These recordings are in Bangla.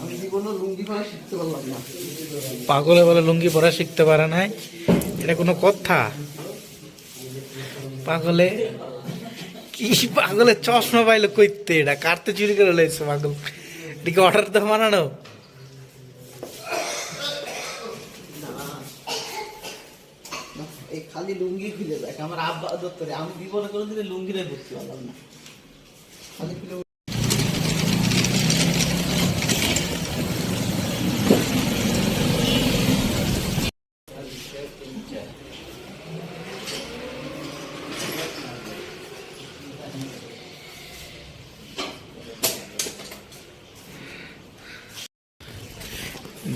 আমি জীবনে লুঙ্গি পরা শিখতে পারলাম না। পাগলে বলে লুঙ্গি পরা শিখতে পারে নাই? এটা কোনো কথা? পাগলে? কি পাগলে চশমা পাইলো কইতে? এটা কাটতে চুরি করে লাইছে পাগল। এদিকে অর্ডার তো বানানো। এই খালি লুঙ্গি খুলে দেখ, আমার আব্বা দত্তরে আমি বিপদে করে দিলে লুঙ্গিরে ভর্তি পারলাম না। খালি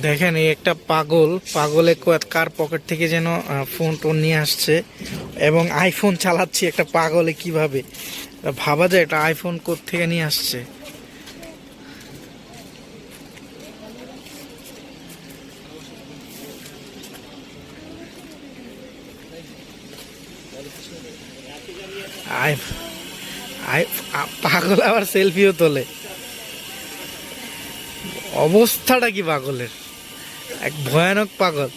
দেখেন, এই একটা পাগল, পাগলে কার পকেট থেকে যেন ফোন টোন নিয়ে আসছে এবং আইফোন চালাচ্ছে একটা পাগলে কীভাবে? ভাবা যায়, এটা আইফোন থেকে নিয়ে আসছে? পাগল আবার সেলফিও তোলে। অবস্থাটা কি পাগলের? এক ভয়ানক পাগল।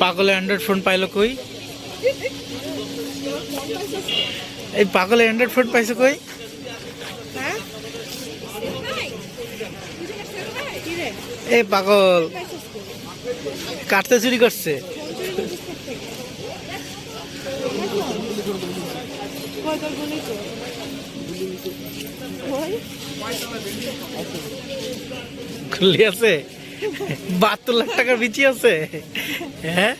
পাগলে অ্যান্ড্রয়েড ফোন পাইলো কই? এই পাগলে অ্যান্ড্রয়েড ফোন পাইছো কই? এই পাগল। কাটতে চুরি করছে। খুলি আছে? বাহাত্তর লাখ টাকার বিচি আছে? হ্যাঁ?